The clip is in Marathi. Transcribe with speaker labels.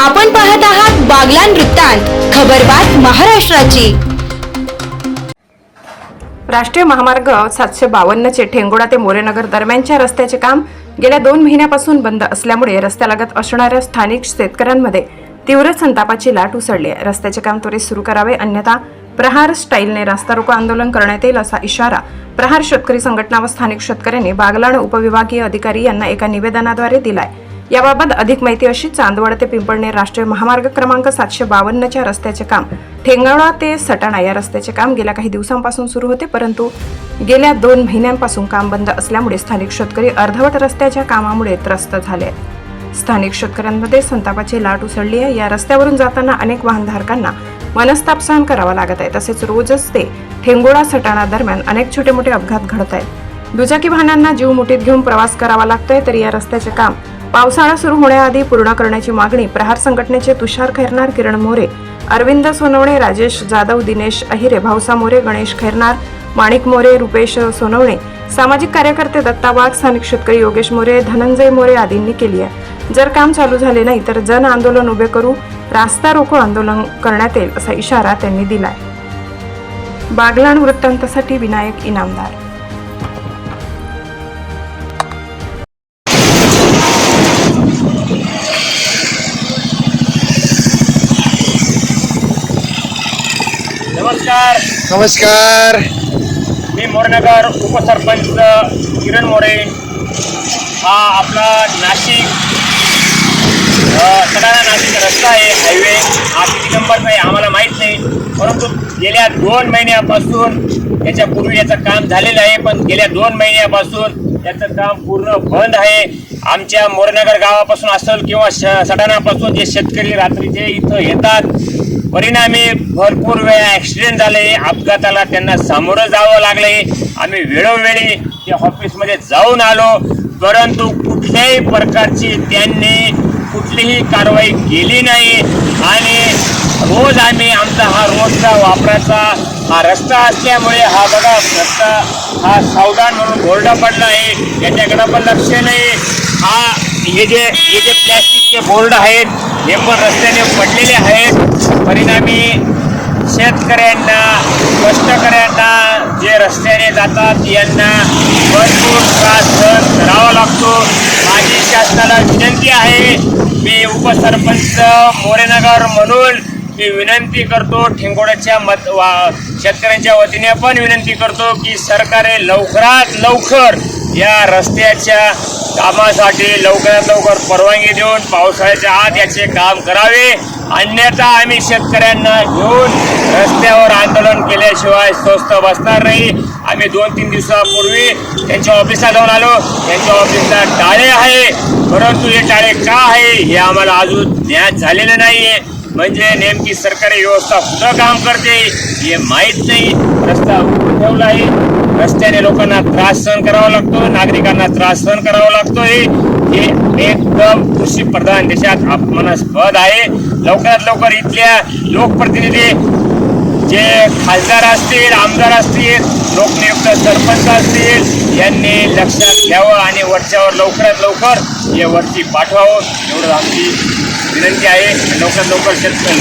Speaker 1: आपण पाहत आहात बागलान वृत्तांत खबरबात महाराष्ट्राची.
Speaker 2: राष्ट्रीय महामार्ग सातशे बावन्नचे ठेंगोडा ते मोरेनगर दरम्यानच्या रस्त्याचे काम गेल्या दोन महिन्यापासून बंद असल्यामुळे रस्त्यालगत असणाऱ्या स्थानिक शेतकऱ्यांमध्ये तीव्र संतापाची लाट उसळली आहे. रस्त्याचे काम त्वरित सुरू करावे अन्यथा प्रहार स्टाईलने रास्ता रोको आंदोलन करण्यात येईल असा इशारा प्रहार शेतकरी संघटना व स्थानिक शेतकऱ्यांनी बागलाण उपविभागीय अधिकारी यांना एका निवेदनाद्वारे दिलाय. याबाबत अधिक माहिती अशी चांदवड ते पिंपळनेर राष्ट्रीय महामार्ग क्रमांक सातशे बावन्नच्या रस्त्याचे काम. ठेंगवडा ते सटाणा या रस्त्याचे काम गेल्या काही दिवसांपासून सुरू होते परंतु गेल्या दोन महिन्यांपासून काम बंद असल्यामुळे स्थानिक शेतकरी अर्धवट रस्त्याच्या कामामुळे त्रस्त झाले. आहेत स्थानिक शेतकऱ्यांमध्ये संतापाची लाट उसळली आहे. या रस्त्यावरून जाताना अनेक वाहनधारकांना मनस्ताप सहन करावा लागत आहे. तसेच रोजच ते ठेंगोळा सटाणा दरम्यान अनेक छोटे मोठे अपघात घडत आहेत. दुचाकी वाहनांना जीव मुठीत घेऊन प्रवास करावा लागतोय तर या रस्त्याचे काम पावसाळा सुरू होण्याआधी पूर्ण करण्याची मागणी प्रहार संघटनेचे तुषार खैरनार किरण मोरे अरविंद सोनवणे राजेश जाधव दिनेश अहिरे भाऊसा मोरे गणेश खैरनार माणिक मोरे रुपेश सोनवणे सामाजिक कार्यकर्ते दत्ता वाघ स्थानिक शेतकरी योगेश मोरे धनंजय मोरे आदींनी केली आहे. जर काम चालू झाले नाही तर जन आंदोलन उभे करू रास्ता रोको आंदोलन करण्यात येईल असा इशारा त्यांनी दिलाय. बागलाण वृत्तांतासाठी विनायक इनामदार
Speaker 3: नमस्कार. मी मोरनगर उपसरपंच किरण मोरे. हा आपला नाशिक सगळ्यांना नाशिक रस्ता आहे हायवे. हा किती नंबरचा आहे आम्हाला माहीत नाही. परंतु गेल्या दोन महिन्यापासून याच्या पूर्वी याचं काम झालेलं आहे पण गेल्या दोन महिन्यापासून याचं काम पूर्ण बंद आहे. आमच्या मोरनगर गावापासून असेल किंवा श सटाणापासून जे शेतकरी रात्रीचे इथं येतात परिणामी भरपूर वेळा ॲक्सिडेंट झाले अपघाताला त्यांना सामोरं जावं लागले. आम्ही वेळोवेळी त्या ऑफिसमध्ये जाऊन आलो. परंतु कुठल्याही प्रकारची त्यांनी कुठलीही कारवाई केली नाही. आणि रोज आम्ही आमचा हा रोजचा वापराचा हा रस्ता असल्यामुळे हा बघा रस्ता हा सावधान म्हणून बोर्ड पडला आहे. याच्याकडं पण लक्ष नाही. हा हे जे हे जे प्लॅस्टिकचे बोर्ड आहेत हे पण रस्त्याने पडलेले आहेत. परिणामी शेतकऱ्यांना कष्टकऱ्यांना जे रस्त्याने जातात यांना भरपूर त्रास सहन करावा लागतो. माझी शासनाला विनंती आहे. मी उपसरपंच मोरेनगर म्हणून मी विनंती करतो. ठेंगोड्याच्या मत वा शेतकऱ्यांच्या वतीने पण विनंती करतो की सरकारे लवकरात लवकर या रस्त्याच्या कामासाठी लवकरात लवकर परवानगी देऊन पावसाळ्याच्या आत याचे काम करावे. अन्यथा आम्ही शेतकऱ्यांना घेऊन रस्त्यावर आंदोलन केल्याशिवाय स्वस्त बसणार नाही. आम्ही दोन तीन दिवसापूर्वी त्यांच्या ऑफिसला जाऊन आलो. त्यांच्या ऑफिसला टाळे आहे. परंतु हे टाळे का आहे हे आम्हाला अजून ज्ञात झालेलं नाही आहे म्हणजे नेमकी सरकारी व्यवस्था कुठं काम करते हे माहीत नाही. रस्ता ठेवला आहे. रस्त्याने लोकांना त्रास सहन करावा लागतो नागरिकांना त्रास सहन करावा लागतो हे हे एकदम कृषी प्रधान देशात अपमानास्पद आहे. लवकरात लवकर इथल्या लोकप्रतिनिधी जे खासदार असतील आमदार असतील लोकनियुक्त सरपंच असतील यांनी लक्षात घ्यावं आणि वरच्यावर लवकरात लवकर हे वरती पाठवावं. एवढं आमची विनंती आहे लवकरात लवकर शेतकरी